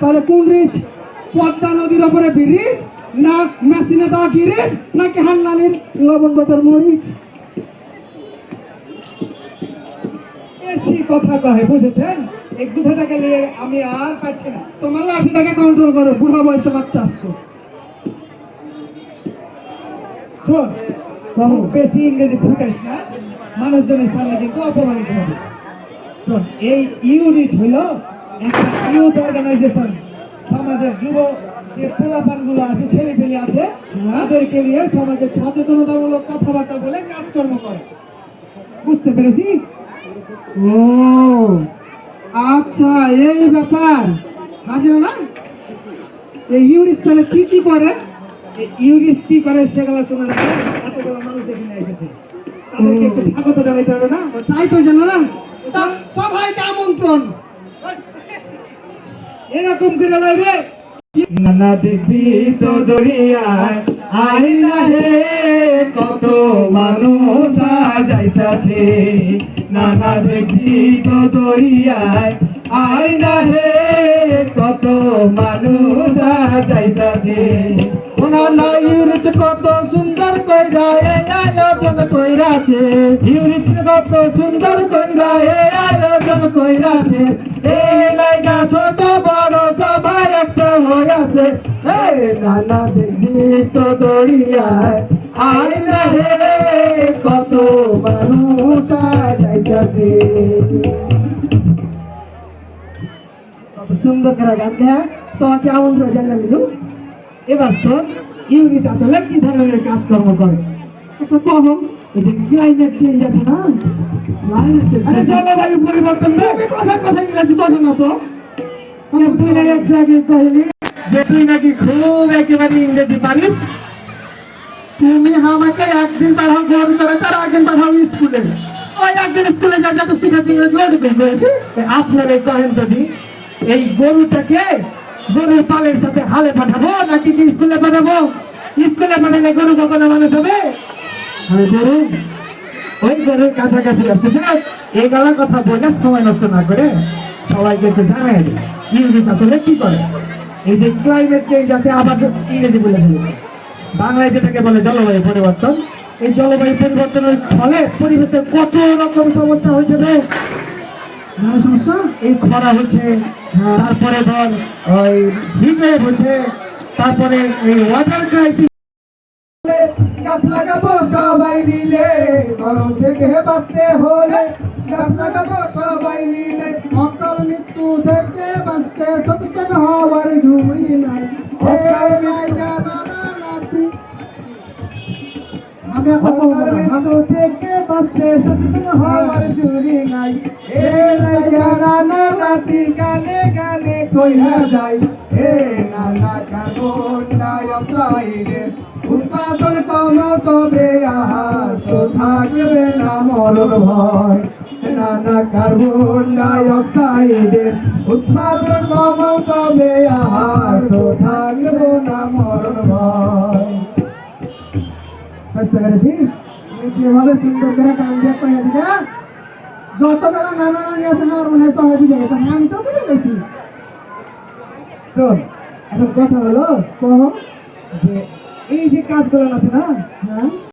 তাহলে কোন পদ্মা নদীর ওপরে না মেশিনে দেওয়া নাকি হান্নানির লবণ মরিচ? আমি আর পারছি না। তোমার কন্ট্রোল করো আসছো। বেশি ইংরেজি না। মানুষজনের সামনে কিন্তু অপমানিত হবে। শোন এই ইউনিট হলো একটা ইউথ অর্গানাইজেশন সমাজের যুব যে পোলাপানগুলো আছে ছেলে পেলে আছে তাদেরকে নিয়ে সমাজের সচেতনতামূলক কথাবার্তা বলে কাজকর্ম করে। বুঝতে পেরেছিস? ও আচ্ছা এই ব্যাপার। হাজির না এই ইউরিস তাহলে কি কি করে? ইউরিস কি করে সেগুলো শোনা না এতগুলো মানুষ এখানে এসেছে। তাদেরকে একটু স্বাগত জানাইতে হবে না? তাই তো জানো না? তা সবাইকে আমন্ত্রণ। এরকম করে লাগবে নানা দিদি তো দরিয়ায় আই হে, কত মানুষ যাইতাছে নানা দিদি তো দরিয়ায় আই না হে কত মানুষ যাইতাছে ওনারা ইউরিত, কত সুন্দর কইরা এই আয়োজন কইরাছে। ইউরিত কত সুন্দর কইরা এই আয়োজন কইরাছে। এই লাইগা ছোট, বড় সবাই একটা হইয়াছে এই নানা দেখি তো দড়িয়ায়। আই না হে কত মানুষ যাইতাছে সুন্দর করে গান দেয়া সবাইকে আমন্ত্রণ জানাই দিলু। এবার শোন ইউনিট আসলে কি ধরনের কাজকর্ম করে? একটা এই যে ক্লাইমেট চেঞ্জ আছে না? জলবায়ু পরিবর্তন কথা কথা ইংরেজি বলো না তো। তুই না একটু আগে কহিলি যে তুই নাকি খুব একেবারে ইংরেজি পারিস? তুমি আমাকে একদিন পাঠাও গরু করে তার একদিন পাঠাও স্কুলে। ওই একদিন স্কুলে যা যা তো শিখেছি ইংরেজি ওটুকু কহেন যদি এই গরুটাকে গরুর পালের সাথে হালে পাঠাবো নাকি স্কুলে পাঠাবো? স্কুলে পাঠালে গরু কখনো মানুষ হবে? গরু ওই গরুর কাছাকাছি আসতে চাই এই গলা কথা বলে সময় নষ্ট না করে সবাইকে একটু জানাই দিই। ইউনিট আসলে কি করে? এই যে ক্লাইমেট চেঞ্জ আছে, আবার ইংরেজি বলে ফেলেছে বাংলায় যেটাকে বলে জলবায়ু পরিবর্তন। এই জলবায়ু পরিবর্তনের ফলে পরিবেশের কত রকম সমস্যা হয়েছে এই খরা হচ্ছে তারপরে ধর ওই হিট ওয়েভ হচ্ছে তারপরে এই ওয়াটার ক্রাইসিস গাছ লাগাবো সবাই মিলে গরম থেকে বাঁচতে হলে গাছ লাগাবো সবাই মিলে। অকাল মৃত্যু থেকে বাঁচতে সচেতন হওয়ার ঝুড়ি নাই। আমি অকাল মৃত্যু। থেকে বাঁচতে সচেতন হওয়ার ঝুড়ি কইরা যায়। হে নানা কার্বন ডাইঅক্সাইডে উৎপাদন কম, তবে থাকবে না মরণ ভয়। নানা কার্বন ডাইঅক্সাইডের উৎপাদন কম, তবে থাকবে না মরণ যত বেলা নানা নানি আমি তো বুঝে গেছি। শোন এখন কথা হলো যে এই যে কাজগুলো আছে না হ্যাঁ?